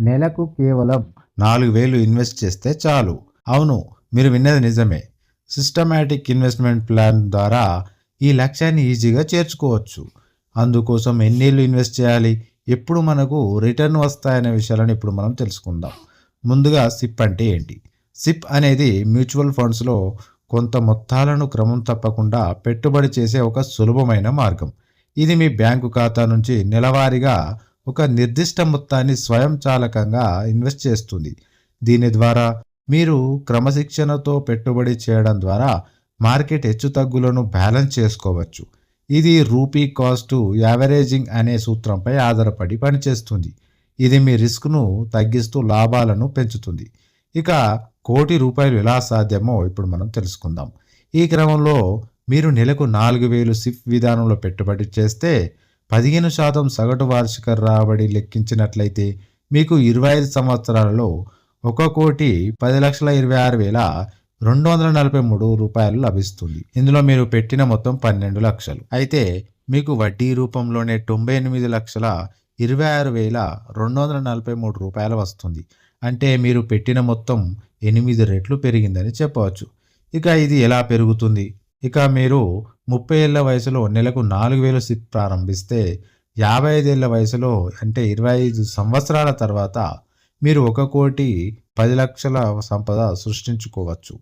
నెలకు కేవలం నాలుగు వేలు ఇన్వెస్ట్ చేస్తే చాలు. అవును మీరు విన్నది నిజమే. సిస్టమాటిక్ ఇన్వెస్ట్మెంట్ ప్లాన్ ద్వారా ఈ లక్ష్యాన్ని ఈజీగా చేర్చుకోవచ్చు. అందుకోసం ఎన్నేళ్ళు ఇన్వెస్ట్ చేయాలి? ఎప్పుడు మనకు రిటర్న్ వస్తాయనే విషయాలను ఇప్పుడు మనం తెలుసుకుందాం. ముందుగా సిప్ అంటే ఏంటి? సిప్ అనేది మ్యూచువల్ ఫండ్స్లో కొంత మొత్తాలను క్రమం తప్పకుండా పెట్టుబడి చేసే ఒక సులభమైన మార్గం. ఇది మీ బ్యాంకు ఖాతా నుంచి నెలవారీగా ఒక నిర్దిష్ట మొత్తాన్ని స్వయంచాలకంగా ఇన్వెస్ట్ చేస్తుంది. దీని ద్వారా మీరు క్రమశిక్షణతో పెట్టుబడి చేయడం ద్వారా మార్కెట్ హెచ్చుతగ్గులను బ్యాలెన్స్ చేసుకోవచ్చు. ఇది రూపీ కాస్ట్ యావరేజింగ్ అనే సూత్రంపై ఆధారపడి పనిచేస్తుంది. ఇది మీ రిస్క్ను తగ్గిస్తూ లాభాలను పెంచుతుంది. ఇక కోటి రూపాయలు ఎలా సాధ్యమో ఇప్పుడు మనం తెలుసుకుందాం. ఈ క్రమంలో మీరు నెలకు నాలుగు వేలు సిఫ్ విధానంలో పెట్టుబడి చేస్తే పదిహేను శాతం సగటు వార్షిక రాబడి లెక్కించినట్లయితే మీకు ఇరవై ఐదు సంవత్సరాలలో ఒక కోటి పది లక్షల ఇరవై ఆరు వేల రెండు వందల నలభై మూడు రూపాయలు లభిస్తుంది. ఇందులో మీరు పెట్టిన మొత్తం పన్నెండు లక్షలు. అయితే మీకు వడ్డీ రూపంలోనే తొంభై ఎనిమిది లక్షల ఇరవై ఆరు వేల రెండు వందల నలభై మూడు రూపాయలు వస్తుంది. అంటే మీరు పెట్టిన మొత్తం ఎనిమిది రెట్లు పెరిగిందని చెప్పవచ్చు. ఇక ఇది ఎలా పెరుగుతుంది? ఇక మీరు ముప్పై ఏళ్ళ వయసులో నెలకు నాలుగు వేలు సిప్ ప్రారంభిస్తే యాభై ఐదేళ్ళ వయసులో అంటే ఇరవై ఐదు సంవత్సరాల తర్వాత మీరు ఒక కోటి పది లక్షల సంపద సృష్టించుకోవచ్చు.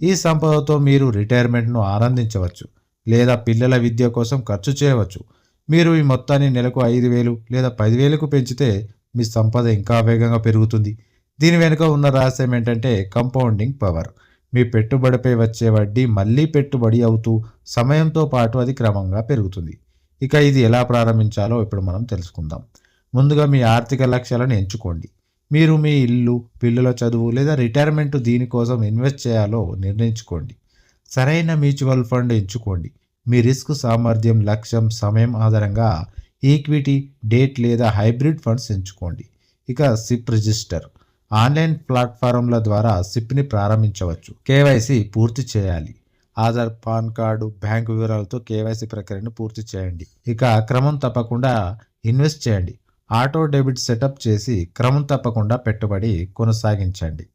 ఈ సంపదతో మీరు రిటైర్మెంట్ను ఆనందించవచ్చు లేదా పిల్లల విద్య కోసం ఖర్చు చేయవచ్చు. మీరు ఈ మొత్తాన్ని నెలకు ఐదు వేలు లేదా పదివేలకు పెంచితే మీ సంపద ఇంకా వేగంగా పెరుగుతుంది. దీని వెనుక ఉన్న రహస్యం ఏంటంటే కంపౌండింగ్ పవర్ మీ పెట్టుబడిపై వచ్చే వడ్డీ మళ్ళీ పెట్టుబడి అవుతూ సమయంతో పాటు అది క్రమంగా పెరుగుతుంది. ఇక ఇది ఎలా ప్రారంభించాలో ఇప్పుడు మనం తెలుసుకుందాం. ముందుగా మీ ఆర్థిక లక్ష్యాలను ఎంచుకోండి. మీరు మీ ఇల్లు పిల్లల చదువు లేదా రిటైర్మెంట్ దీనికోసం ఇన్వెస్ట్ చేయాలో నిర్ణయించుకోండి. సరైన మ్యూచువల్ ఫండ్ ఎంచుకోండి. మీ రిస్క్ సామర్థ్యం లక్ష్యం సమయం ఆధారంగా ఈక్విటీ డేట్ లేదా హైబ్రిడ్ ఫండ్స్ ఎంచుకోండి. ఇక సిప్ రిజిస్టర్. ఆన్లైన్ ప్లాట్ఫారంల ద్వారా సిప్ని ప్రారంభించవచ్చు. కేవైసీ పూర్తి చేయాలి. ఆధార్ పాన్ కార్డు బ్యాంకు వివరాలతో కేవైసీ ప్రక్రియను పూర్తి చేయండి. ఇక క్రమం తప్పకుండా ఇన్వెస్ట్ చేయండి. ఆటో డెబిట్ సెటప్ చేసి క్రమం తప్పకుండా పెట్టుబడి కొనసాగించండి.